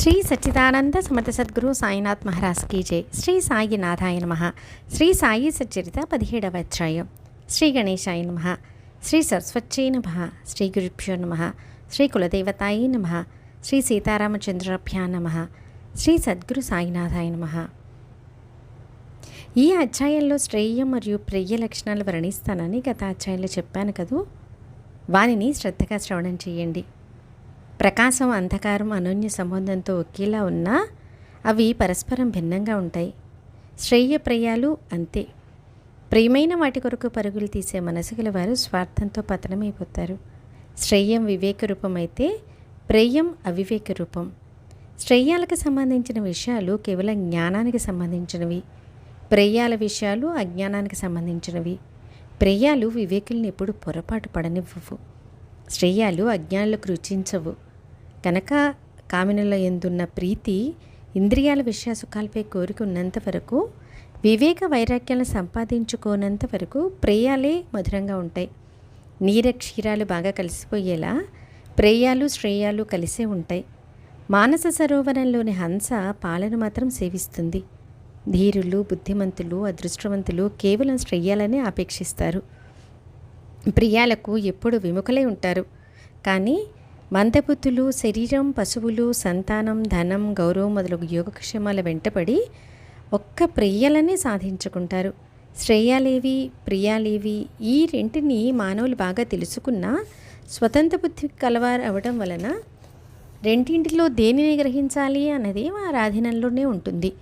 శ్రీ సచ్చిదానంద సమర్థ సద్గురు సాయినాథ్ మహారాజ్ కీ జై. శ్రీ సాయినాథాయ నమ. శ్రీ సాయి సచ్చరిత పదిహేడవ అధ్యాయం. శ్రీ గణేశాయ నమ. శ్రీ సరస్వత్యై నమ. శ్రీ గురుభ్యో నమ. శ్రీ కులదేవతాయ నమ. శ్రీ సీతారామచంద్రభ్యా నమ. శ్రీ సద్గురు సాయినాథాయ నమ. ఈ అధ్యాయంలో శ్రేయ మరియు ప్రియ లక్షణాలు వర్ణిస్తానని గత అధ్యాయంలో చెప్పాను కదూ? వానిని శ్రద్ధగా శ్రవణం చేయండి. ప్రకాశం అంధకారం అనోన్య సంబంధంతో ఒకేలా ఉన్నా అవి పరస్పరం భిన్నంగా ఉంటాయి. శ్రేయప్రయాలు అంతే. ప్రియమైన వాటి కొరకు పరుగులు తీసే మనసు గల వారు స్వార్థంతో పతనమైపోతారు. శ్రేయం వివేక రూపం అయితే ప్రేయం అవివేక రూపం. శ్రేయాలకు సంబంధించిన విషయాలు కేవలం జ్ఞానానికి సంబంధించినవి. ప్రేయాల విషయాలు అజ్ఞానానికి సంబంధించినవి. ప్రేయాలు వివేకుల్ని ఎప్పుడు పొరపాటు పడనివ్వవు. శ్రేయాలు అజ్ఞానులకు రుచించవు కనుక కామినుల ఎందున్న ప్రీతి ఇంద్రియాల విషయ సుఖాలపై కోరిక వరకు వివేక వైరాగ్యాలను సంపాదించుకోనంత వరకు ప్రేయాలే మధురంగా ఉంటాయి. నీర క్షీరాలు బాగా కలిసిపోయేలా ప్రేయాలు శ్రేయాలు కలిసే ఉంటాయి. మానస సరోవరంలోని హంస పాలను మాత్రం సేవిస్తుంది. ధీరులు బుద్ధిమంతులు అదృష్టవంతులు కేవలం శ్రేయాలనే ఆపేక్షిస్తారు ప్రియాలకు ఎప్పుడు విముఖలై ఉంటారు. కానీ మందబుద్ధులు శరీరం పశువులు సంతానం ధనం గౌరవం మొదలగు యోగక్షేమాల వెంటపడి ఒక్క ప్రియాలనే సాధించుకుంటారు. శ్రేయాలేవి ప్రియాలేవి ఈ రెంటిని మానవులు బాగా తెలుసుకున్న స్వతంత్ర బుద్ధి కలవారు అవడం వలన రెండింటిలో దేనిని గ్రహించాలి అన్నది వారి ఆధీనంలోనే ఉంటుంది.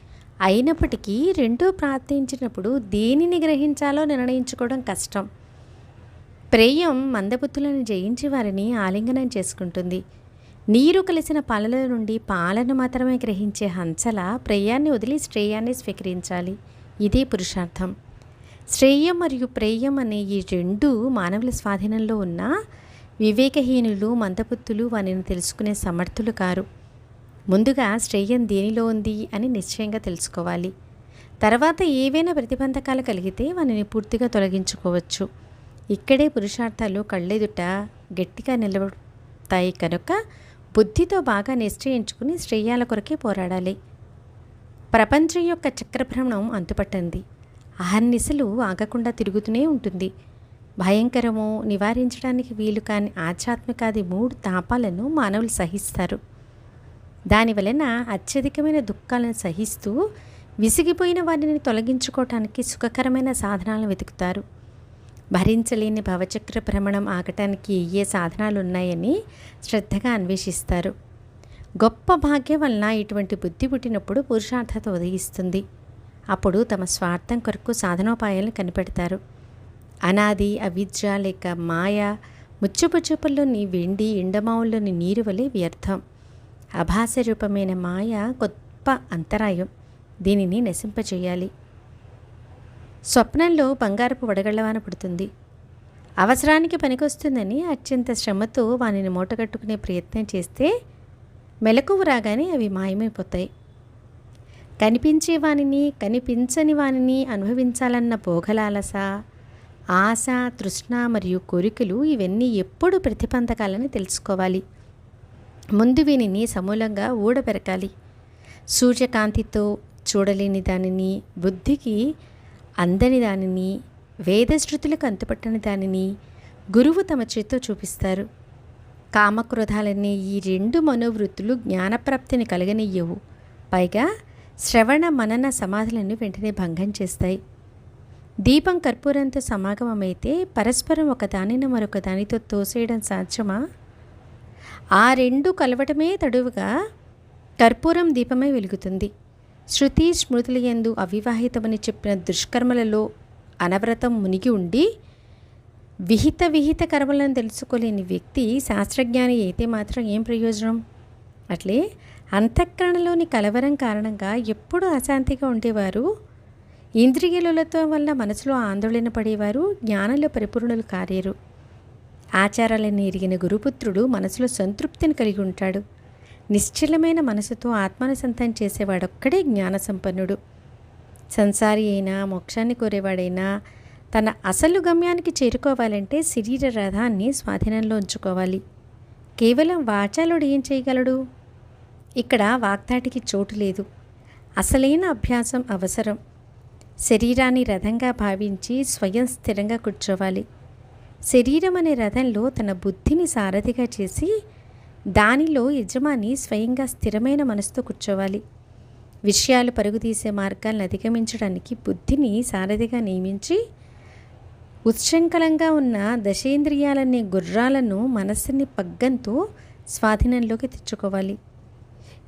అయినప్పటికీ రెండూ ప్రార్థించినప్పుడు దేనిని గ్రహించాలో నిర్ణయించుకోవడం కష్టం. ప్రేయం మందబుద్ధులను జయించి వారిని ఆలింగనం చేసుకుంటుంది. నీరు కలిసిన పాలల నుండి పాలను మాత్రమే గ్రహించే హంసల ప్రేయాన్ని వదిలి శ్రేయాన్ని స్వీకరించాలి. ఇదే పురుషార్థం. శ్రేయం మరియు ప్రేయం అనే ఈ రెండు మానవుల స్వాధీనంలో ఉన్న వివేకహీనులు మందబుద్ధులు వారిని తెలుసుకునే సమర్థులు కారు. ముందుగా శ్రేయం దేనిలో ఉంది అని నిశ్చయంగా తెలుసుకోవాలి. తర్వాత ఏవైనా ప్రతిబంధకాలు కలిగితే వానిని పూర్తిగా తొలగించుకోవచ్చు. ఇక్కడే పురుషార్థాలు కళ్ళెదుట గట్టిగా నిలబడతాయి కనుక బుద్ధితో బాగా నిశ్చయించుకుని శ్రేయాల కొరకే పోరాడాలి. ప్రపంచం యొక్క చక్రభ్రమణం అంతుపట్టింది. అహర్నిశలు ఆగకుండా తిరుగుతూనే ఉంటుంది. భయంకరము నివారించడానికి వీలు కాని ఆధ్యాత్మికాది మూడు తాపాలను మానవులు సహిస్తారు. దాని వలన అత్యధికమైన దుఃఖాలను సహిస్తూ విసిగిపోయిన వారిని తొలగించుకోవటానికి సుఖకరమైన సాధనాలను వెతుకుతారు. భరించలేని భవచక్ర భ్రమణం ఆగటానికి ఏ సాధనాలు ఉన్నాయని శ్రద్ధగా అన్వేషిస్తారు. గొప్ప భాగ్యం వలన ఇటువంటి బుద్ధి పుట్టినప్పుడు పురుషార్థత ఉదయిస్తుంది. అప్పుడు తమ స్వార్థం కొరకు సాధనోపాయాలను కనిపెడతారు. అనాది అవిద్య లేక మాయ ముచ్చుపుచ్చుపుల్లోని వెండి ఎండమావుల్లోని నీరు వలె వ్యర్థం. అభాస రూపమైన మాయ గొప్ప అంతరాయం. దీనిని నశింపచేయాలి స్వప్నంలో బంగారపు వడగళ్ళవాన పుడుతుంది. అవసరానికి పనికొస్తుందని అత్యంత శ్రమతో వానిని మూటగట్టుకునే ప్రయత్నం చేస్తే మెలకువ రాగానే అవి మాయమైపోతాయి. కనిపించే వానిని కనిపించని వానిని అనుభవించాలన్న భోగలాలస ఆశ తృష్ణ మరియు కోరికలు ఇవన్నీ ఎప్పుడు ప్రతిబంధకాలని తెలుసుకోవాలి. ముందు వీనిని సమూలంగా ఊడబెరకాలి సూర్యకాంతితో చూడలేని దానిని బుద్ధికి అందని దానిని వేదశృతులకు అంతుపట్టని దానిని గురువు తమ చేత్తో చూపిస్తారు. కామక్రోధాలనే ఈ రెండు మనోవృత్తులు జ్ఞానప్రాప్తిని కలగనియ్యవు. పైగా శ్రవణ మనన సమాధులను వెంటనే భంగం చేస్తాయి. దీపం కర్పూరంతో సమాగమమైతే పరస్పరం ఒక దానిని మరొక దానితో తోసేయడం సాధ్యమా? ఆ రెండు కలవటమే తడువుగా కర్పూరం దీపమే వెలుగుతుంది. శృతి స్మృతులయందు అవివాహితమని చెప్పిన దుష్కర్మలలో అనవ్రతం మునిగి ఉండి విహిత విహిత కర్మలను తెలుసుకోలేని వ్యక్తి శాస్త్రజ్ఞాని అయితే మాత్రం ఏం ప్రయోజనం? అట్లే అంతఃకరణలోని కలవరం కారణంగా ఎప్పుడు అశాంతిగా ఉండేవారు. ఇంద్రియలతో వల్ల మనసులో ఆందోళన పడేవారు జ్ఞానంలో పరిపూర్ణులు కారేరు. ఆచారాలను ఎరిగిన గురుపుత్రుడు మనసులో సంతృప్తిని కలిగి ఉంటాడు. నిశ్చలమైన మనసుతో ఆత్మానుసంతం చేసేవాడొక్కడే జ్ఞానసంపన్నుడు. సంసారి అయినా మోక్షాన్ని కోరేవాడైనా తన అసలు గమ్యానికి చేరుకోవాలంటే శరీర రథాన్ని స్వాధీనంలో ఉంచుకోవాలి. కేవలం వాచాలుడు ఏం చేయగలడు? ఇక్కడ వాగ్దాటికి చోటు లేదు. అసలైన అభ్యాసం అవసరం. శరీరాన్ని రథంగా భావించి స్వయం స్థిరంగా కూర్చోవాలి. శరీరం అనే రథంలో తన బుద్ధిని సారథిగా చేసి దానిలో యజమాని స్వయంగా స్థిరమైన మనసుతో కూర్చోవాలి. విషయాలు పరుగుతీసే మార్గాలను అధిగమించడానికి బుద్ధిని సారథిగా నియమించి ఉత్సంకలంగా ఉన్న దశేంద్రియాలనే గుర్రాలను మనస్సుని పగ్గంతో స్వాధీనంలోకి తెచ్చుకోవాలి.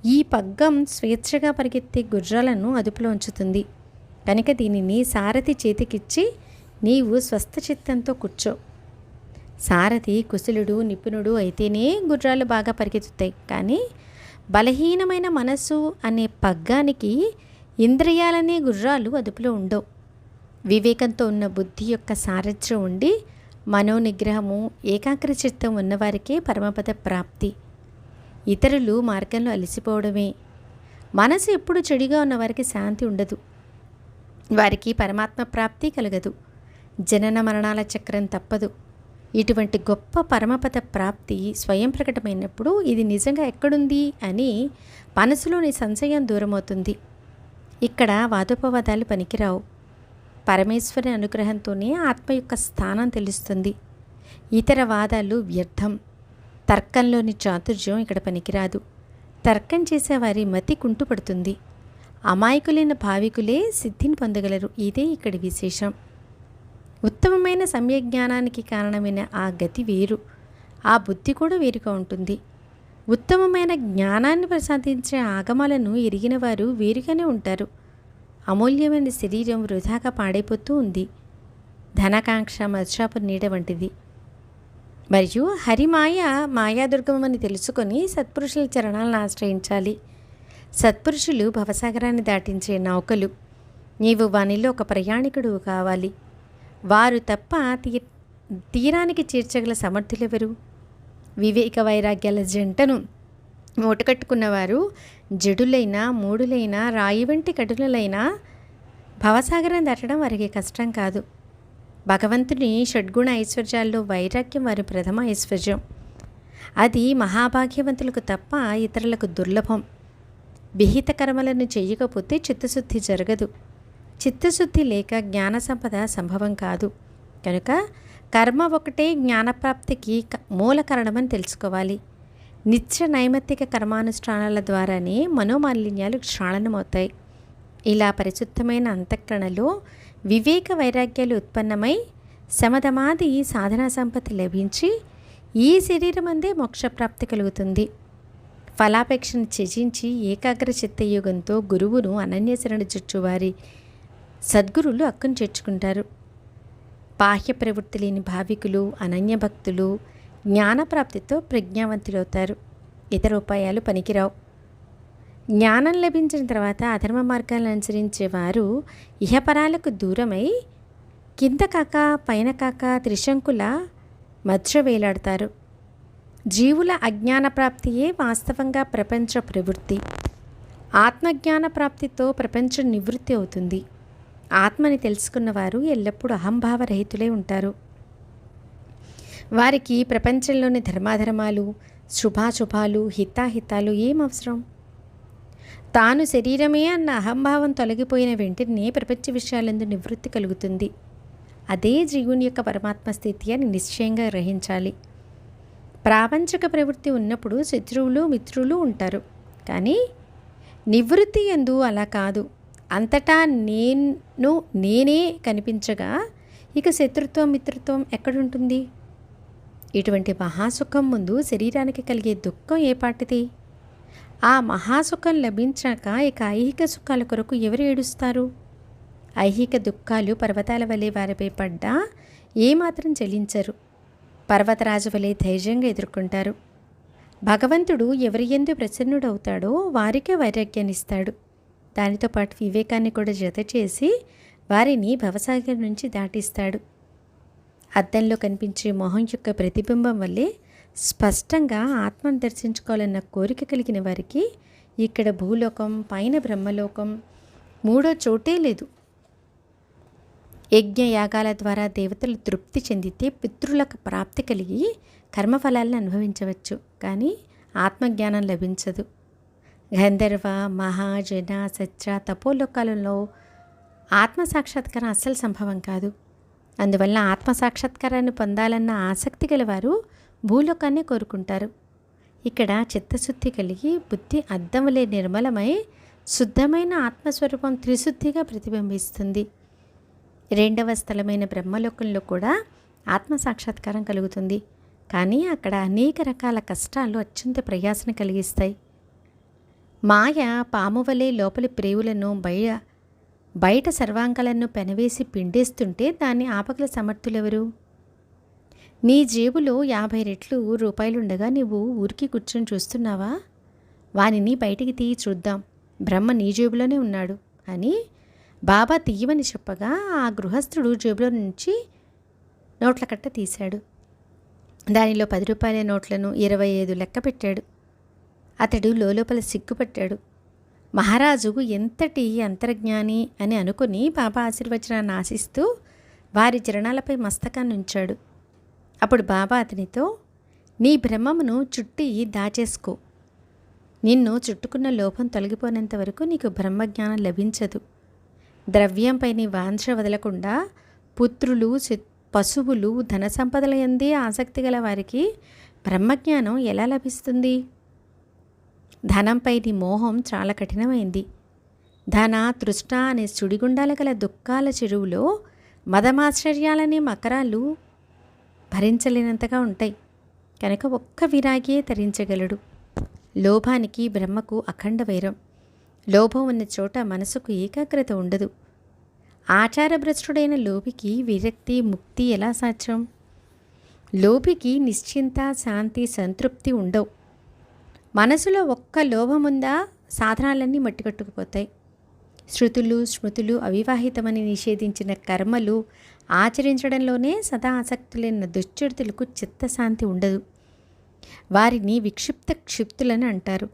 ఈ పగ్గం స్వేచ్ఛగా పరిగెత్తే గుర్రాలను అదుపులో ఉంచుతుంది. కనుక దీనిని సారథి చేతికిచ్చి నీవు స్వస్థ చిత్తంతో కూర్చో. సారథి కుశలుడు నిపుణుడు అయితేనే గుర్రాలు బాగా పరిగెత్తుతాయి. కానీ బలహీనమైన మనస్సు అనే పగ్గానికి ఇంద్రియాలనే గుర్రాలు అదుపులో ఉండవు. వివేకంతో ఉన్న బుద్ధి యొక్క సారథ్యం ఉండి మనోనిగ్రహము ఏకాగ్ర చిత్తం ఉన్నవారికే పరమపద ప్రాప్తి. ఇతరులు మార్గంలో అలసిపోవడమే. మనసు ఎప్పుడు చెడుగా ఉన్నవారికి శాంతి ఉండదు. వారికి పరమాత్మ ప్రాప్తి కలగదు. జనన మరణాల చక్రం తప్పదు. ఇటువంటి గొప్ప పరమపద ప్రాప్తి స్వయం ప్రకటమైనప్పుడు ఇది నిజంగా ఎక్కడుంది అని మనసులోని సంశయం దూరమవుతుంది. ఇక్కడ వాదోపవాదాలు పనికిరావు. పరమేశ్వరి అనుగ్రహంతోనే ఆత్మ యొక్క స్థానం తెలుస్తుంది. ఇతర వాదాలు వ్యర్థం. తర్కంలోని చాతుర్యం ఇక్కడ పనికిరాదు. తర్కం చేసేవారి మతి కుంటుపడుతుంది. అమాయకులైన భావికులే సిద్ధిని పొందగలరు. ఇదే ఇక్కడి విశేషం. ఉత్తమమైన సమ్యజ్ఞానానికి కారణమైన ఆ గతి వేరు. ఆ బుద్ధి కూడా వేరుగా ఉంటుంది. ఉత్తమమైన జ్ఞానాన్ని ప్రసాదించే ఆగమాలను ఎరిగిన వారు వేరుగానే ఉంటారు. అమూల్యమైన శరీరం వృధాగా పాడైపోతూ ఉంది. ధనకాంక్ష మత్స్యాపు నీడ వంటిది. మరియు హరిమాయ మాయాదుర్గమని తెలుసుకొని సత్పురుషుల చరణాలను ఆశ్రయించాలి. సత్పురుషులు భవసాగరాన్ని దాటించే నౌకలు. నీవు వానిలో ఒక ప్రయాణికుడు కావాలి. వారు తప్ప తీ తీరానికి చేర్చగల సమర్థులెవరు? వివేక వైరాగ్యాల జంటను మూటకట్టుకున్నవారు జడులైన మూడులైన రాయి వంటి కఠినులైన భవసాగరం దాటడం వారికి కష్టం కాదు. భగవంతుని షడ్గుణ ఐశ్వర్యాల్లో వైరాగ్యం వారి ప్రథమ ఐశ్వర్యం. అది మహాభాగ్యవంతులకు తప్ప ఇతరులకు దుర్లభం. విహిత కర్మలను చేయకపోతే చిత్తశుద్ధి జరగదు. చిత్తశుద్ధి లేక జ్ఞాన సంపద సంభవం కాదు. కనుక కర్మ ఒకటే జ్ఞానప్రాప్తికి క- మూల కారణమని తెలుసుకోవాలి. నిత్య నైమిత్తిక కర్మానుష్ఠానాల ద్వారానే మనోమాలిన్యాలు క్షాళనమవుతాయి ఇలా పరిశుద్ధమైన అంతఃకరణలో వివేక వైరాగ్యాలు ఉత్పన్నమై సమధమాది సాధనా సంపత్తి లభించి ఈ శరీరం అందే మోక్షప్రాప్తి కలుగుతుంది. ఫలాపేక్షను త్యజించి ఏకాగ్ర చిత్తయుగంతో గురువును అనన్యశరణ చుట్టువారి సద్గురులు అక్కును చేర్చుకుంటారు. బాహ్య ప్రవృత్తి లేని భావికులు అనన్య భక్తులు జ్ఞానప్రాప్తితో ప్రజ్ఞావంతులవుతారు. ఇతర ఉపాయాలు పనికిరావు. జ్ఞానం లభించిన తర్వాత అధర్మ మార్గాలను అనుసరించే వారు ఇహపరాలకు దూరమై కింద కాక పైన కాక త్రిశంకుల మధ్య వేలాడతారు. జీవుల అజ్ఞాన ప్రాప్తియే వాస్తవంగా ప్రపంచ ప్రవృత్తి. ఆత్మజ్ఞాన ప్రాప్తితో ప్రపంచం నివృత్తి అవుతుంది. ఆత్మని తెలుసుకున్నవారు ఎల్లప్పుడూ అహంభావరహితులే ఉంటారు. వారికి ప్రపంచంలోని ధర్మాధర్మాలు శుభాశుభాలు హితాహితాలు ఏం అవసరం? తాను శరీరమే అన్న అహంభావం తొలగిపోయిన వెంటనే ప్రపంచ విషయాలందు నివృత్తి కలుగుతుంది. అదే జీవుని యొక్క పరమాత్మ స్థితి అని నిశ్చయంగా గ్రహించాలి. ప్రాపంచక ప్రవృత్తి ఉన్నప్పుడు శత్రువులు మిత్రులు ఉంటారు. కానీ నివృత్తి ఎందు అలా కాదు. అంతటా నేను నేనే కనిపించగా ఇక శత్రుత్వం మిత్రత్వం ఎక్కడుంటుంది? ఇటువంటి మహాసుఖం ముందు శరీరానికి కలిగే దుఃఖం ఏపాటిది ఆ మహాసుఖం లభించాక ఇక ఐహిక సుఖాల కొరకు ఎవరు ఏడుస్తారు? ఐహిక దుఃఖాలు పర్వతాల వలె వారిపై పడ్డా ఏమాత్రం చెలించరు పర్వతరాజు వలె ధైర్యంగా ఎదుర్కొంటారు. భగవంతుడు ఎవరి ఎందు ప్రసన్నుడవుతాడో వారికే వైరాగ్యాన్నిస్తాడు. దానితో పాటు వివేకాన్ని కూడా జత చేసి వారిని భవసాగర్ నుంచి దాటిస్తాడు. అద్దంలో కనిపించే మొహం యొక్క ప్రతిబింబం వల్లే స్పష్టంగా ఆత్మను దర్శించుకోవాలన్న కోరిక కలిగిన వారికి ఇక్కడ భూలోకం పైన బ్రహ్మలోకం మూడో చోటే లేదు. యజ్ఞ యాగాల ద్వారా దేవతలు తృప్తి చెందితే పితృలకు ప్రాప్తి కలిగి కర్మఫలాలను అనుభవించవచ్చు. కానీ ఆత్మజ్ఞానం లభించదు. గంధర్వ మహాజన సత్ర తపోలోకాలలో ఆత్మ సాక్షాత్కారం అస్సలు సంభవం కాదు. అందువల్ల ఆత్మ సాక్షాత్కారాన్ని పొందాలన్న ఆసక్తి గలవారు భూలోకాన్ని కోరుకుంటారు. ఇక్కడ చిత్తశుద్ధి కలిగి బుద్ధి అద్దములే నిర్మలమై శుద్ధమైన ఆత్మస్వరూపం త్రిశుద్ధిగా ప్రతిబింబిస్తుంది. రెండవ స్థలమైన బ్రహ్మలోకంలో కూడా ఆత్మ సాక్షాత్కారం కలుగుతుంది. కానీ అక్కడ అనేక రకాల కష్టాలు అత్యంత ప్రయాసను కలిగిస్తాయి. మాయ పాము వలె లోపలి ప్రేవులను బయ బయట సర్వాంగాలను పెనవేసి పిండేస్తుంటే దాన్ని ఆపగల సమర్థులెవరు? నీ జేబులో యాభై రెట్లు రూపాయలుండగా నువ్వు ఊరికి కూర్చొని చూస్తున్నావా? వానిని బయటికి తీయి చూద్దాం. బ్రహ్మ నీ జేబులోనే ఉన్నాడు అని బాబా తీయమని చెప్పగా ఆ గృహస్థుడు జేబులో నుంచి నోట్ల కట్ట తీశాడు. దానిలో పది రూపాయల నోట్లను ఇరవై ఐదు లెక్క పెట్టాడు. అతడు లోపల సిగ్గుపట్టాడు మహారాజు ఎంతటి అంతర్జ్ఞాని అని అనుకుని బాబా ఆశీర్వచనాన్ని ఆశిస్తూ వారి చరణాలపై మస్తకాన్ని ఉంచాడు. అప్పుడు బాబా అతనితో నీ బ్రహ్మమును చుట్టి దాచేసుకో. నిన్ను చుట్టుకున్న లోపం తొలగిపోయినంత వరకు నీకు బ్రహ్మజ్ఞానం లభించదు. ద్రవ్యంపై నీ వాంఛ వదలకుండా పుత్రులు పశువులు ధన సంపదల ఎందే ఆసక్తి గల వారికి బ్రహ్మజ్ఞానం ఎలా లభిస్తుంది? ధనంపై నీ మోహం చాలా కఠినమైంది. ధన తృష్ణ అనే సుడిగుండాల గల దుఃఖాల చెరువులో మదమాశ్చర్యాలనే మకరాలు భరించలేనంతగా ఉంటాయి. కనుక ఒక్క విరాగియే తరించగలడు లోభానికి బ్రహ్మకు అఖండ వైరం. లోభం ఉన్న చోట మనసుకు ఏకాగ్రత ఉండదు. ఆచారభ్రష్టుడైన లోభికి విరక్తి ముక్తి ఎలా సాధ్యం? లోపికి నిశ్చింత శాంతి సంతృప్తి ఉండవు. మనసులో ఒక్క లోభముందా? సాధనాలన్నీ మట్టికట్టుకుపోతాయి. శృతులు స్మృతులు అవివాహితమని నిషేధించిన కర్మలు ఆచరించడంలోనే సదా ఆసక్తులైన దుశ్చరితులకు చిత్తశాంతి ఉండదు. వారిని విక్షిప్త క్షిప్తులని అంటారు.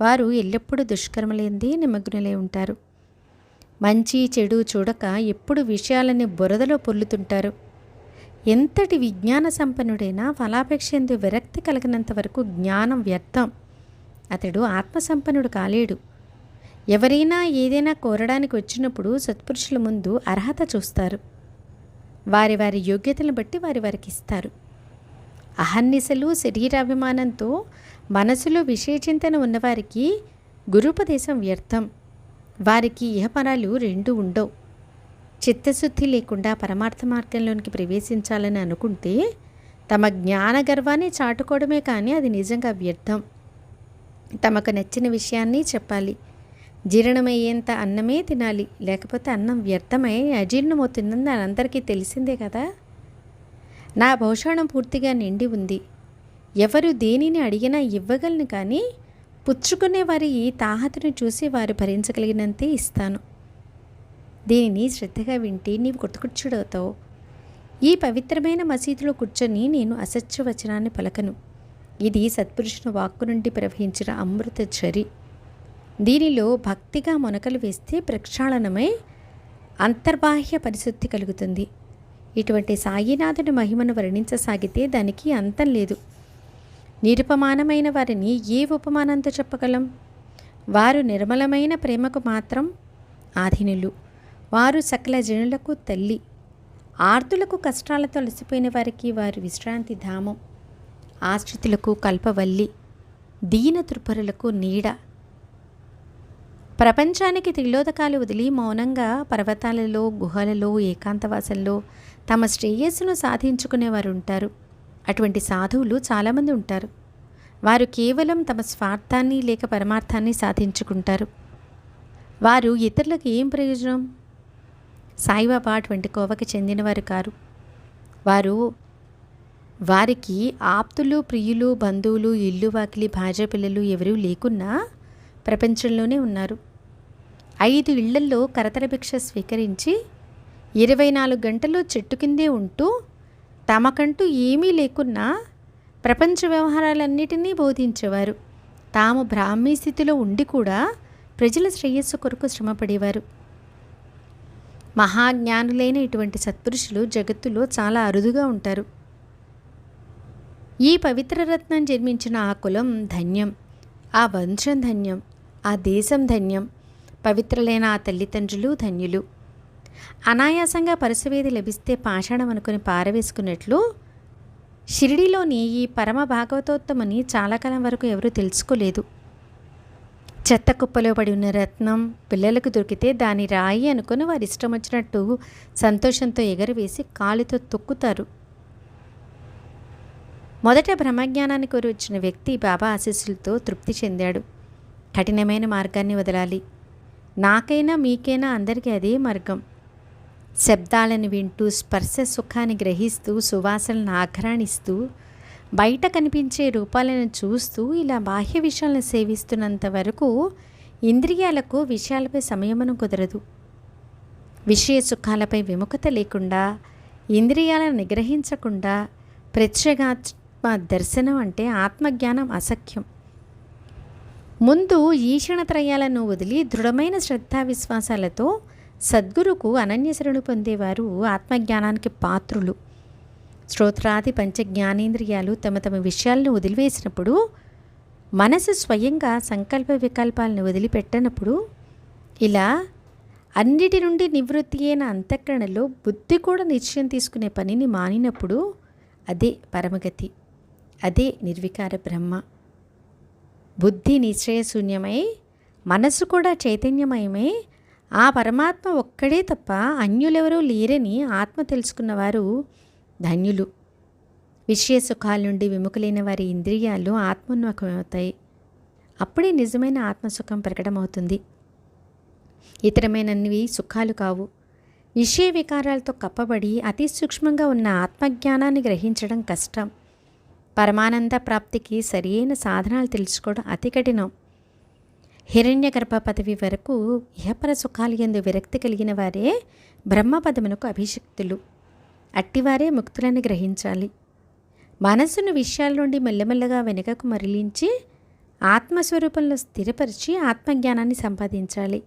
వారు ఎల్లప్పుడూ దుష్కర్మలేందే నిమగ్నులై ఉంటారు. మంచి చెడు చూడక ఎప్పుడు విషయాలని బురదలో పొర్లుతుంటారు. ఎంతటి విజ్ఞాన సంపన్నుడైనా ఫలాపేక్ష ఎందు విరక్తి కలిగినంత వరకు జ్ఞానం వ్యర్థం. అతడు ఆత్మసంపన్నుడు కాలేడు. ఎవరైనా ఏదైనా కోరడానికి వచ్చినప్పుడు సత్పురుషుల ముందు అర్హత చూస్తారు. వారి వారి యోగ్యతలను బట్టి వారి వారికి ఇస్తారు. అహర్నిశలు శరీరాభిమానంతో మనసులో విషయచింతన ఉన్నవారికి గురుపదేశం వ్యర్థం. వారికి ఇహపరాలు రెండు ఉండవు. చిత్తశుద్ధి లేకుండా పరమార్థ మార్గంలోనికి ప్రవేశించాలని అనుకుంటే తమ జ్ఞాన గర్వాన్ని చాటుకోవడమే కానీ అది నిజంగా వ్యర్థం. తమకు నచ్చిన విషయాన్ని చెప్పాలి. జీర్ణమయ్యేంత అన్నమే తినాలి. లేకపోతే అన్నం వ్యర్థమై అజీర్ణమవుతుందని అందరికీ తెలిసిందే కదా? నా భోషణం పూర్తిగా నిండి ఉంది. ఎవరు దేనిని అడిగినా ఇవ్వగలను కానీ పుచ్చుకునే వారి ఈ తాహతను చూసి వారు భరించగలిగినంతే ఇస్తాను. దీనిని శ్రద్ధగా వింటే నీవు కొట్టుకుచ్చుడవుతావు ఈ పవిత్రమైన మసీదులో కూర్చొని నేను అసత్య వచనాన్ని పలకను. ఇది సత్పురుషుని వాక్కు నుండి ప్రవహించిన అమృత చరి. దీనిలో భక్తిగా మొనకలు వేస్తే ప్రక్షాళనమై అంతర్బాహ్య పరిశుద్ధి కలుగుతుంది. ఇటువంటి సాయినాథుని మహిమను వర్ణించసాగితే దానికి అంతం లేదు. నిరుపమానమైన వారిని ఏ ఉపమానంతో చెప్పగలం? వారు నిర్మలమైన ప్రేమకు మాత్రం ఆధీనులు. వారు సకల జనులకు తల్లి. ఆర్తులకు కష్టాలతో అలసిపోయిన వారికి వారు విశ్రాంతి ధామం. ఆశ్రితులకు కల్పవల్లి దీన తృపరులకు నీడ. ప్రపంచానికి త్రిలోదకాలు వదిలి మౌనంగా పర్వతాలలో గుహలలో ఏకాంతవాసంలో తమ శ్రేయస్సును సాధించుకునేవారు ఉంటారు అటువంటి సాధువులు చాలామంది ఉంటారు. వారు కేవలం తమ స్వార్థాన్ని లేక పరమార్థాన్ని సాధించుకుంటారు. వారు ఇతరులకు ఏం ప్రయోజనం? సాయిబాబా అటువంటి కోవకి చెందినవారు కారు. వారు వారికి ఆప్తులు ప్రియులు బంధువులు ఇల్లు వాకిలి భార్య పిల్లలు ఎవరూ లేకున్నా ప్రపంచంలోనే ఉన్నారు. ఐదు ఇళ్ళల్లో కరతర భిక్ష స్వీకరించి ఇరవై నాలుగు గంటలు చెట్టు కిందే ఉంటూ తమకంటూ ఏమీ లేకున్నా ప్రపంచ వ్యవహారాలన్నిటినీ బోధించేవారు. తాము బ్రాహ్మీ స్థితిలో ఉండి కూడా ప్రజల శ్రేయస్సు కొరకు శ్రమపడేవారు. మహాజ్ఞానులైన ఇటువంటి సత్పురుషులు జగత్తులో చాలా అరుదుగా ఉంటారు. ఈ పవిత్ర రత్నం జన్మించిన ఆ కులం ధన్యం ఆ వంశం ధన్యం ఆ దేశం ధన్యం పవిత్రలైన ఆ తల్లిదండ్రులు ధన్యులు. అనాయాసంగా పరుసవేది లభిస్తే పాషాణం అనుకుని పారవేసుకున్నట్లు షిరిడిలోని ఈ పరమ భాగవతోత్తమని చాలా కాలం వరకు ఎవరూ తెలుసుకోలేదు. చెత్త కుప్పలో పడి ఉన్న రత్నం పిల్లలకు దొరికితే దాని రాయి అనుకుని వారి ఇష్టం వచ్చినట్టు సంతోషంతో ఎగరవేసి కాలుతో తొక్కుతారు. మొదట బ్రహ్మజ్ఞానాన్ని కోరి వచ్చిన వ్యక్తి బాబా ఆశీస్సులతో తృప్తి చెందాడు. కఠినమైన మార్గాన్ని వదలాలి. నాకైనా మీకైనా అందరికీ అదే మార్గం. శబ్దాలను వింటూ స్పర్శ సుఖాన్ని గ్రహిస్తూ సువాసనలను ఆఘ్రాణిస్తూ బయట కనిపించే రూపాలను చూస్తూ ఇలా బాహ్య విషయాలను సేవిస్తున్నంత వరకు ఇంద్రియాలకు విషయాలపై సంయమనం కుదరదు. విషయ సుఖాలపై విముఖత లేకుండా ఇంద్రియాలను నిగ్రహించకుండా ఆత్మ దర్శనం అంటే ఆత్మజ్ఞానం అసఖ్యం. ముందు ఈషణత్రయాలను వదిలి దృఢమైన శ్రద్ధా విశ్వాసాలతో సద్గురుకు అనన్యశరణు పొందేవారు ఆత్మజ్ఞానానికి పాత్రులు. శ్రోత్రాది పంచ జ్ఞానేంద్రియాలు తమ తమ విషయాలను వదిలివేసినప్పుడు మనసు స్వయంగా సంకల్ప వికల్పాలను వదిలిపెట్టనప్పుడు ఇలా అన్నిటి నుండి నివృత్తి అయిన అంతఃకరణలో బుద్ధి కూడా నిశ్చయం తీసుకునే పనిని మానినప్పుడు అదే పరమగతి. అదే నిర్వికార బ్రహ్మ. బుద్ధి నిశ్చయశూన్యమై మనసు కూడా చైతన్యమయమై ఆ పరమాత్మ ఒక్కడే తప్ప అన్యులెవరూ లేరని ఆత్మ తెలుసుకున్నవారు ధన్యులు. విషయ సుఖాల నుండి విముఖులైన వారి ఇంద్రియాలు ఆత్మోన్ముఖమవుతాయి. అప్పుడే నిజమైన ఆత్మసుఖం ప్రకటమవుతుంది. ఇతరమైనవి సుఖాలు కావు. విషయ వికారాలతో కప్పబడి అతి సూక్ష్మంగా ఉన్న ఆత్మజ్ఞానాన్ని గ్రహించడం కష్టం. పరమానంద ప్రాప్తికి సరియైన సాధనాలు తెలుసుకోవడం అతి కఠినం. హిరణ్య గర్భ పదవి వరకు ఇహపర సుఖాలు ఎందు విరక్తి కలిగిన వారే బ్రహ్మపదమునకు అభిషక్తులు. అట్టివారే ముక్తులని గ్రహించాలి. మనస్సును విషయాల నుండి మెల్లమెల్లగా వెనుకకు మరలించి ఆత్మస్వరూపంలో స్థిరపరిచి ఆత్మజ్ఞానాన్ని సంపాదించాలి.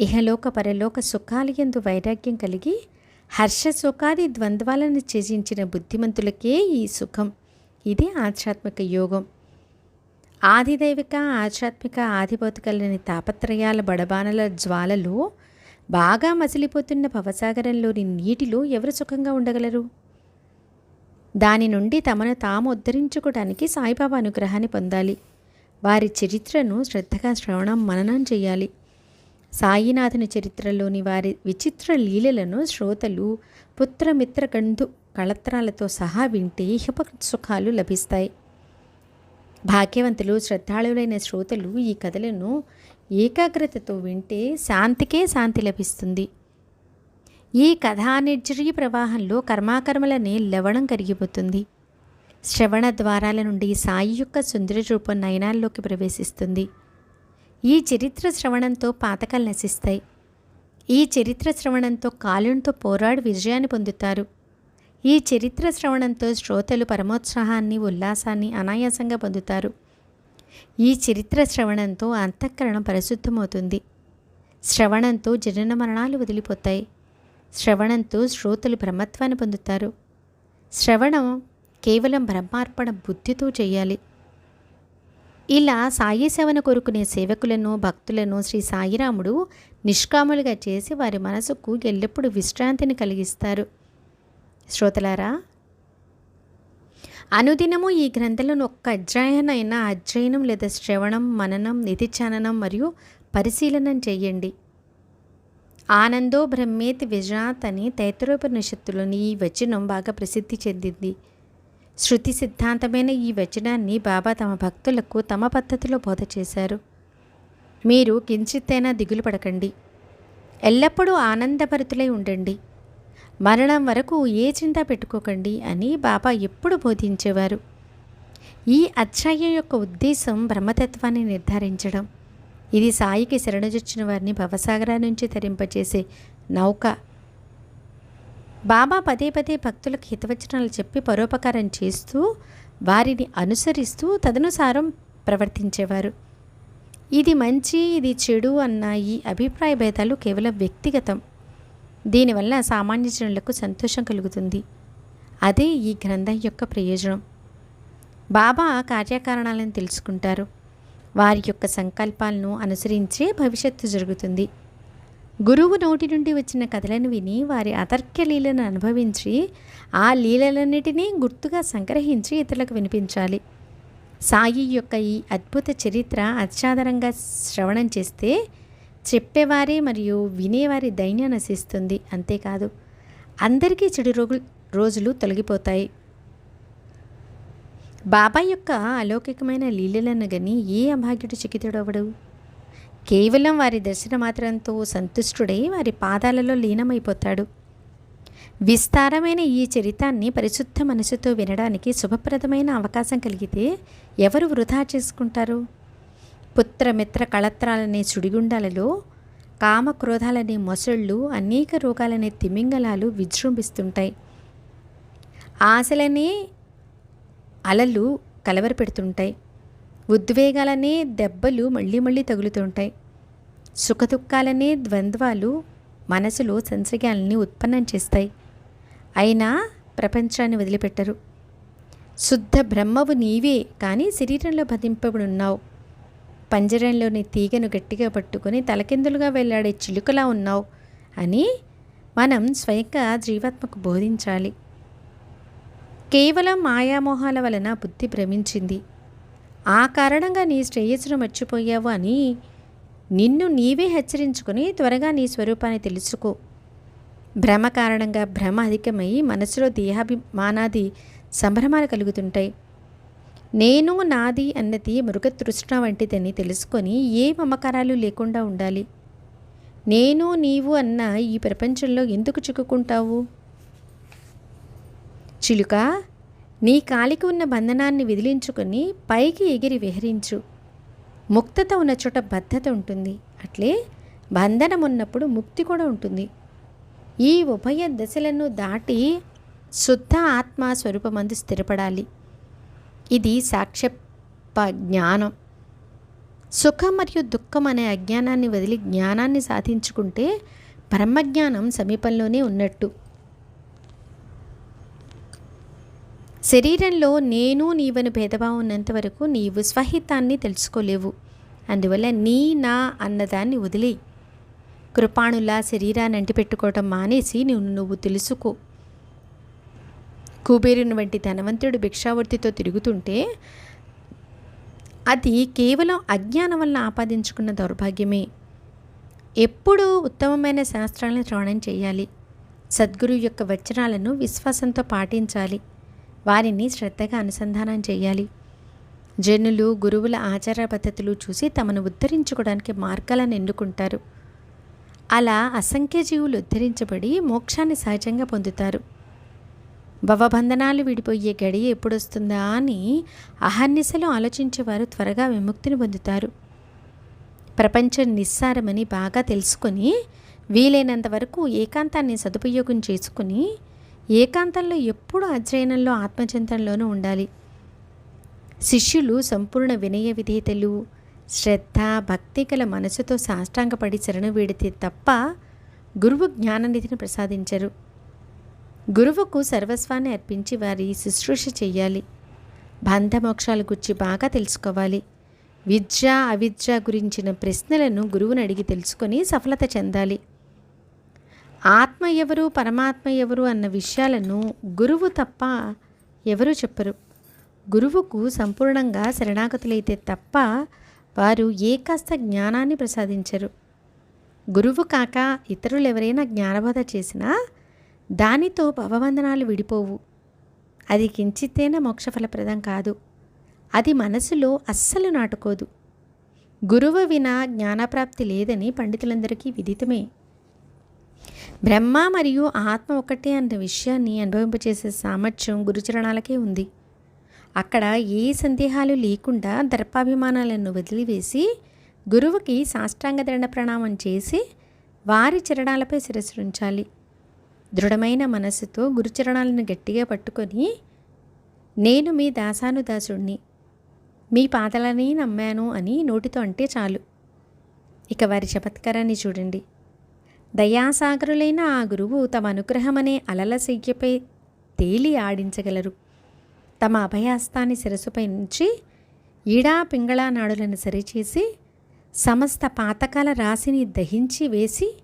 ఇహలోక పరలోక సుఖాలు ఎందు వైరాగ్యం కలిగి హర్ష సుఖాది ద్వంద్వాలను త్యజించిన బుద్ధిమంతులకే ఈ సుఖం. ఇదే ఆధ్యాత్మిక యోగం. ఆదిదైవిక ఆధ్యాత్మిక ఆధిపతికలని తాపత్రయాల బడబానల జ్వాలలో బాగా మసిలిపోతున్న భవసాగరంలోని నీటిలో ఎవరు సుఖంగా ఉండగలరు? దాని నుండి తమను తాము ఉద్ధరించుకోవడానికి సాయిబాబా అనుగ్రహాన్ని పొందాలి. వారి చరిత్రను శ్రద్ధగా శ్రవణం మననం చేయాలి. సాయినాథుని చరిత్రలోని వారి విచిత్ర లీలలను శ్రోతలు పుత్రమిత్ర గంధు కళత్రాలతో సహా వింటే ఇహప సుఖాలు లభిస్తాయి. భాగ్యవంతులు శ్రద్ధాళులైన శ్రోతలు ఈ కథలను ఏకాగ్రతతో వింటే శాంతికే శాంతి లభిస్తుంది. ఈ కథానిర్జరీ ప్రవాహంలో కర్మాకర్మలనే లవణం కరిగిపోతుంది. శ్రవణ ద్వారాల నుండి సాయి యొక్క సుందర రూపం నయనాల్లోకి ప్రవేశిస్తుంది. ఈ చరిత్ర శ్రవణంతో పాతకాలు నశిస్తాయి. ఈ చరిత్ర శ్రవణంతో కాలునితో పోరాడి విజయాన్ని పొందుతారు. ఈ చరిత్ర శ్రవణంతో శ్రోతలు పరమోత్సాహాన్ని ఉల్లాసాన్ని అనాయాసంగా పొందుతారు. ఈ చరిత్ర శ్రవణంతో అంతఃకరణం పరిశుద్ధమవుతుంది. శ్రవణంతో జనన మరణాలు వదిలిపోతాయి. శ్రవణంతో శ్రోతలు బ్రహ్మత్వాన్ని పొందుతారు. శ్రవణం కేవలం బ్రహ్మార్పణ బుద్ధితో చేయాలి. ఇలా సాయి సేవను కోరుకునే సేవకులను భక్తులను శ్రీ సాయిరాముడు నిష్కాములుగా చేసి వారి మనసుకు ఎల్లప్పుడూ విశ్రాంతిని కలిగిస్తారు. శ్రోతలారా అనుదినము ఈ గ్రంథంలోని ఒక్క అధ్యాయనైనా అధ్యయనం లేదా శ్రవణం మననం నిధిచాననం మరియు పరిశీలనం చేయండి. ఆనందో బ్రహ్మేతి విజాత్ అని తైతరోపనిషత్తులోని ఈ వచనం బాగా ప్రసిద్ధి చెందింది. శృతి సిద్ధాంతమైన ఈ వచనాన్ని బాబా తమ భక్తులకు తమ పద్ధతిలో బోధ చేశారు. మీరు కించిత్తైనా దిగులు పడకండి. ఎల్లప్పుడూ ఆనందభరితులై ఉండండి. మరణం వరకు ఏ చింత పెట్టుకోకండి అని బాబా ఎప్పుడు బోధించేవారు. ఈ అధ్యాయం యొక్క ఉద్దేశం బ్రహ్మతత్వాన్ని నిర్ధారించడం. ఇది సాయికి శరణజొచ్చిన వారిని భవసాగరా నుంచి తరింపచేసే నౌక. బాబా పదే పదే భక్తులకు హితవచనాలు చెప్పి పరోపకారం చేస్తూ వారిని అనుసరిస్తూ తదనుసారం ప్రవర్తించేవారు. ఇది మంచి ఇది చెడు అన్న ఈ అభిప్రాయ భేదాలు కేవలం వ్యక్తిగతం. దీనివల్ల సామాన్య జనులకు సంతోషం కలుగుతుంది. అదే ఈ గ్రంథం యొక్క ప్రయోజనం. బాబా కార్యకారణాలను తెలుసుకుంటారు. వారి యొక్క సంకల్పాలను అనుసరించే భవిష్యత్తు జరుగుతుంది. గురువు నోటి నుండి వచ్చిన కథలను విని వారి అతర్క్య లీలను అనుభవించి ఆ లీలలన్నిటినీ గుర్తుగా సంగ్రహించి ఇతరులకు వినిపించాలి. సాయి యొక్క ఈ అద్భుత చరిత్ర అత్యాధారంగా శ్రవణం చేస్తే చెప్పేవారి మరియు వినేవారి దైన్యం నశిస్తుంది. అంతేకాదు అందరికీ చెడు రోగు రోజులు తొలగిపోతాయి. బాబా యొక్క అలౌకికమైన లీలలను గని ఏ అభాగ్యుడు చికితుడవడు కేవలం వారి దర్శన మాత్రంతో సంతుష్టుడై వారి పాదాలలో లీనమైపోతాడు. విస్తారమైన ఈ చరితాన్ని పరిశుద్ధ మనసుతో వినడానికి శుభప్రదమైన అవకాశం కలిగితే ఎవరు వృధా చేసుకుంటారు? పుత్రమిత్ర కళత్రాలనే సుడిగుండాలలో కామక్రోధాలనే మొసళ్ళు అనేక రోగాలనే తిమింగలాలు విజృంభిస్తుంటాయి. ఆశలనే అలలు కలవరపెడుతుంటాయి. ఉద్వేగాలనే దెబ్బలు మళ్ళీ మళ్ళీ తగులుతుంటాయి. సుఖదుఖాలనే ద్వంద్వాలు మనసులో సంశయాలని ఉత్పన్నం చేస్తాయి. అయినా ప్రపంచాన్ని వదిలిపెట్టరు. శుద్ధ బ్రహ్మవు నీవే కానీ శరీరంలో బంధింపబడి ఉన్నావు పంజరంలోని తీగను గట్టిగా పట్టుకొని తలకిందులుగా వెళ్ళాడే చిలుకలా ఉన్నావు అని మనం స్వయంగా జీవాత్మకు బోధించాలి. కేవలం మాయామోహాల వలన బుద్ధి భ్రమించింది. ఆ కారణంగా నీ శ్రేయస్సును మర్చిపోయావు అని నిన్ను నీవే హెచ్చరించుకొని త్వరగా నీ స్వరూపాన్ని తెలుసుకో. భ్రమ కారణంగా భ్రమ అధికమై మనసులో దేహాభిమానాది సంభ్రమాలు కలుగుతుంటాయి. నేను నాది అన్నది మృగతృష్ణ వంటిదని తెలుసుకొని ఏ మమకారాలు లేకుండా ఉండాలి? నేను నీవు అన్న ఈ ప్రపంచంలో ఎందుకు చిక్కుకుంటావు? చిలుక నీ కాలికి ఉన్న బంధనాన్ని విదిలించుకొని పైకి ఎగిరి విహరించు. ముక్తత ఉన్న చోట బద్ధత ఉంటుంది. అట్లే బంధనం ఉన్నప్పుడు ముక్తి కూడా ఉంటుంది. ఈ ఉభయ దశలను దాటి శుద్ధ ఆత్మ స్వరూపమందు స్థిరపడాలి. ఇది సాక్షప జ్ఞానం. సుఖం మరియు దుఃఖం అనే అజ్ఞానాన్ని వదిలి జ్ఞానాన్ని సాధించుకుంటే బ్రహ్మజ్ఞానం సమీపంలోనే ఉన్నట్టు. శరీరంలో నేను నీవను భేదభావం ఉన్నంత వరకు నీవు స్వహితాన్ని తెలుసుకోలేవు. అందువల్ల నీ నా అన్నదాన్ని వదిలి కృపాణులా శరీరాన్ని అంటిపెట్టుకోవటం మానేసి నువ్వు నువ్వు తెలుసుకో. కుబేరుని వంటి ధనవంతుడు భిక్షావర్తితో తిరుగుతుంటే అది కేవలం అజ్ఞానం వల్ల ఆపాదించుకున్న దౌర్భాగ్యమే. ఎప్పుడూ ఉత్తమమైన శాస్త్రాలను శ్రవణం చేయాలి. సద్గురు యొక్క వచనాలను విశ్వాసంతో పాటించాలి. వారిని శ్రద్ధగా అనుసంధానం చేయాలి. జనులు గురువుల ఆచార పద్ధతులు చూసి తమను ఉద్ధరించుకోవడానికి మార్గాలను ఎన్నుకుంటారు. అలా అసంఖ్య జీవులు ఉద్ధరించబడి మోక్షాన్ని సహజంగా పొందుతారు. భవబంధనాలు విడిపోయే గడి ఎప్పుడొస్తుందా అని అహర్నిశలు ఆలోచించేవారు త్వరగా విముక్తిని పొందుతారు. ప్రపంచం నిస్సారమని బాగా తెలుసుకొని వీలైనంత వరకు ఏకాంతాన్ని సదుపయోగం చేసుకుని ఏకాంతంలో ఎప్పుడు అధ్యయనంలో ఆత్మచింతనలోనూ ఉండాలి. శిష్యులు సంపూర్ణ వినయ విధేయతలు శ్రద్ధ భక్తి గల మనసుతో సాష్టాంగపడి శరణు వీడితే తప్ప గురువు జ్ఞాననిధిని ప్రసాదించరు. గురువుకు సర్వస్వాన్ని అర్పించి వారి శుశ్రూష చెయ్యాలి. బంధమోక్షాల గురించి బాగా తెలుసుకోవాలి. విద్య అవిద్య గురించిన ప్రశ్నలను గురువుని అడిగి తెలుసుకొని సఫలత చెందాలి. ఆత్మ ఎవరు పరమాత్మ ఎవరు అన్న విషయాలను గురువు తప్ప ఎవరూ చెప్పరు. గురువుకు సంపూర్ణంగా శరణాగతులైతే తప్ప వారు ఏ కాస్త జ్ఞానాన్ని ప్రసాదించరు. గురువు కాక ఇతరులు ఎవరైనా జ్ఞానబోధ చేసినా దానితో భవబంధనాలు విడిపోవు. అది కించిత్తేనా మోక్షఫలప్రదం కాదు. అది మనసులో అస్సలు నాటుకోదు. గురువు వినా జ్ఞానప్రాప్తి లేదని పండితులందరికీ విదితమే. బ్రహ్మ మరియు ఆత్మ ఒకటే అన్న విషయాన్ని అనుభవింపచేసే సామర్థ్యం గురుచరణాలకే ఉంది. అక్కడ ఏ సందేహాలు లేకుండా దర్పాభిమానాలను వదిలివేసి గురువుకి సాష్టాంగ దండ ప్రణామం చేసి వారి చరణాలపై శిరస్సుంచాలి దృఢమైన మనస్సుతో గురుచరణాలను గట్టిగా పట్టుకొని నేను మీ దాసానుదాసుణ్ణి. మీ పాదలని నమ్మాను అని నోటితో అంటే చాలు. ఇక వారి చపత్కారాన్ని చూడండి. దయాసాగరులైన ఆ గురువు తమ అనుగ్రహమనే అలల శయ్యపై తేలి ఆడించగలరు. తమ అభయాస్తాన్ని శిరస్సుపై నుంచి ఈడా పింగళా నాడులను సరిచేసి సమస్త పాతకాల రాశిని దహించి వేసి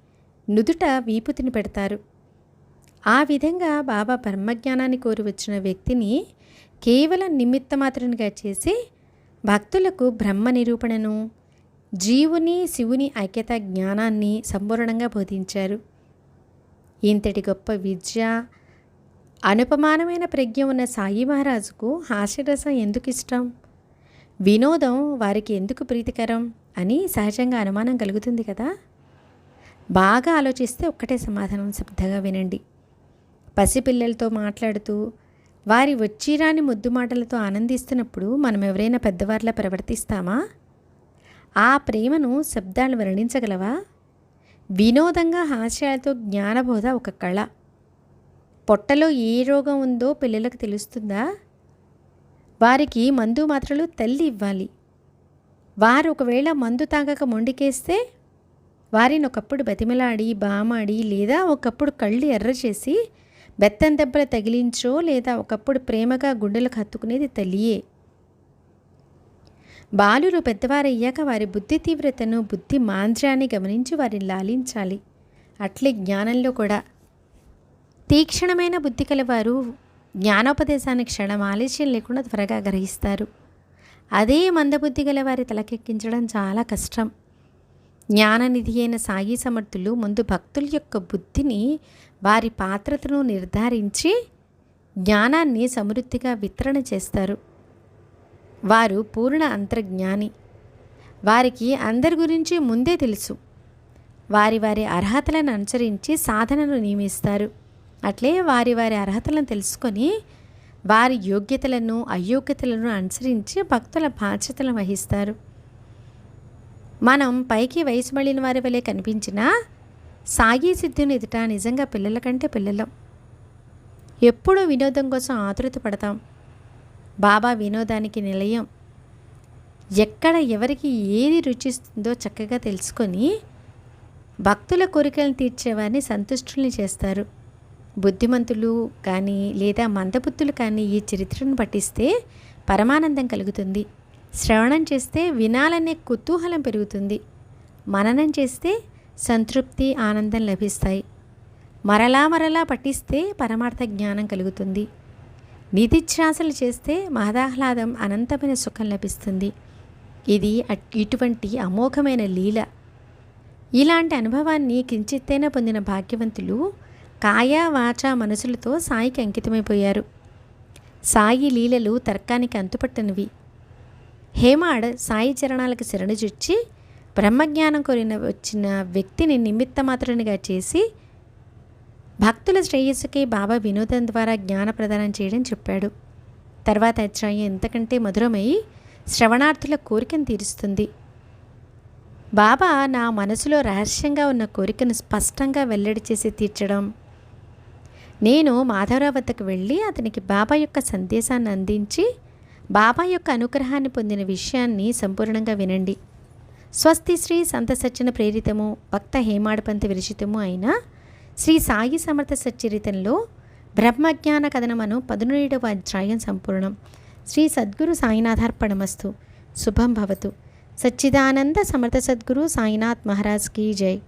నుదుట వీపుతిని పెడతారు. ఆ విధంగా బాబా బ్రహ్మజ్ఞానాన్ని కోరి వచ్చిన వ్యక్తిని కేవలం నిమిత్త మాత్రంగా చేసి భక్తులకు బ్రహ్మ నిరూపణను జీవుని శివుని ఐక్యత జ్ఞానాన్ని సంపూర్ణంగా బోధించారు. ఇంతటి గొప్ప విద్య అనుపమానమైన ప్రజ్ఞ ఉన్న సాయి మహారాజుకు హాస్యరసం ఎందుకు ఇష్టం వినోదం వారికి ఎందుకు ప్రీతికరం అని సహజంగా అనుమానం కలుగుతుంది కదా? బాగా ఆలోచిస్తే ఒక్కటే సమాధానం శ్రద్ధగా వినండి. పసిపిల్లలతో మాట్లాడుతూ వారి వచ్చిరాని ముద్దు మాటలతో ఆనందిస్తున్నప్పుడు మనం ఎవరైనా పెద్దవారిలా ప్రవర్తిస్తామా? ఆ ప్రేమను శబ్దాలు వర్ణించగలవా? వినోదంగా హాస్యాలతో జ్ఞానబోధ ఒక కళ. పొట్టలో ఏ రోగం ఉందో పిల్లలకు తెలుస్తుందా? వారికి మందు మాత్రలు తల్లి ఇవ్వాలి. వారు ఒకవేళ మందు తాగక మొండికేస్తే వారిని ఒకప్పుడు బతిమలాడి బామాడి లేదా ఒకప్పుడు కళ్ళు ఎర్ర చేసి బెత్తం దెబ్బలు తగిలించో లేదా ఒకప్పుడు ప్రేమగా గుండెలకు హత్తుకునేది తల్లియే బాలులు పెద్దవారయ్యాక వారి బుద్ధి తీవ్రతను బుద్ధి మాంద్రాన్ని గమనించి వారిని లాలించాలి. అట్లే జ్ఞానంలో కూడా. తీక్షణమైన బుద్ధి కలవారు జ్ఞానోపదేశాన్ని క్షణం ఆలస్యం లేకుండా త్వరగా గ్రహిస్తారు. అదే మందబుద్ధి గల వారి తలకెక్కించడం చాలా కష్టం. జ్ఞాననిధి అయిన సాయి సమర్థులు ముందు భక్తుల యొక్క బుద్ధిని వారి పాత్రతను నిర్ధారించి జ్ఞానాన్ని సమృద్ధిగా వితరణ చేస్తారు. వారు పూర్ణ అంతర్జ్ఞాని. వారికి అందరి గురించి ముందే తెలుసు. వారి వారి అర్హతలను అనుసరించి సాధనను నియమిస్తారు. అట్లే వారి వారి అర్హతలను తెలుసుకొని వారి యోగ్యతలను అయోగ్యతలను అనుసరించి భక్తుల బాధ్యతలను వహిస్తారు. మనం పైకి వయసు మళ్ళిన వారి వలె కనిపించినా సాగి సిద్ధుని ఎదుట నిజంగా పిల్లల కంటే పిల్లలం. ఎప్పుడూ వినోదం కోసం ఆతృత పడతాం. బాబా వినోదానికి నిలయం. ఎక్కడ ఎవరికి ఏది రుచిస్తుందో చక్కగా తెలుసుకొని భక్తుల కోరికలను తీర్చేవారిని సంతుష్టుల్ని చేస్తారు. బుద్ధిమంతులు కానీ లేదా మందబుద్ధులు కానీ ఈ చరిత్రను పఠిస్తే పరమానందం కలుగుతుంది. శ్రవణం చేస్తే వినాలనే కుతూహలం పెరుగుతుంది. మననం చేస్తే సంతృప్తి ఆనందం లభిస్తాయి. మరలా మరలా పఠిస్తే పరమార్థ జ్ఞానం కలుగుతుంది. నిధిధ్యాసలు చేస్తే మహదాహ్లాదం అనంతమైన సుఖం లభిస్తుంది. ఇది ఇటువంటి అమోఘమైన లీల. ఇలాంటి అనుభవాన్ని కించిత్తైనా పొందిన భాగ్యవంతులు కాయ వాచ మనసులతో సాయికి అంకితమైపోయారు. సాయి లీలలు తర్కానికి అంతుపట్టనివి. హేమాడ్ సాయి చరణాలకు శరణుజొచ్చి బ్రహ్మజ్ఞానం కోరిన వచ్చిన వ్యక్తిని నిమిత్త మాత్రునిగా చేసి భక్తుల శ్రేయస్సుకి బాబా వినోదం ద్వారా జ్ఞాన ప్రదానం చేయడం చెప్పాడు. తర్వాత అధ్యాయం ఎంతకంటే మధురమై శ్రవణార్థుల కోరికను తీరుస్తుంది. బాబా నా మనసులో రహస్యంగా ఉన్న కోరికను స్పష్టంగా వెల్లడి చేసి తీర్చడం. నేను మాధవరావు వద్దకు వెళ్ళి అతనికి బాబా యొక్క సందేశాన్ని అందించి బాబా యొక్క అనుగ్రహాన్ని పొందిన విషయాన్ని సంపూర్ణంగా వినండి. స్వస్తి శ్రీ సంత సజ్జన ప్రేరితము భక్త హేమాడపంత విరచితము అయిన శ్రీ సాయి సమర్థ సచ్చరితంలో బ్రహ్మజ్ఞాన కథనమను పదునేడవ అధ్యాయం సంపూర్ణం. శ్రీ సద్గురు సాయినాథార్పణమస్తు. శుభం భవతు. సచ్చిదానంద సమర్థ సద్గురు సాయినాథ్ మహారాజ్ కీ జై.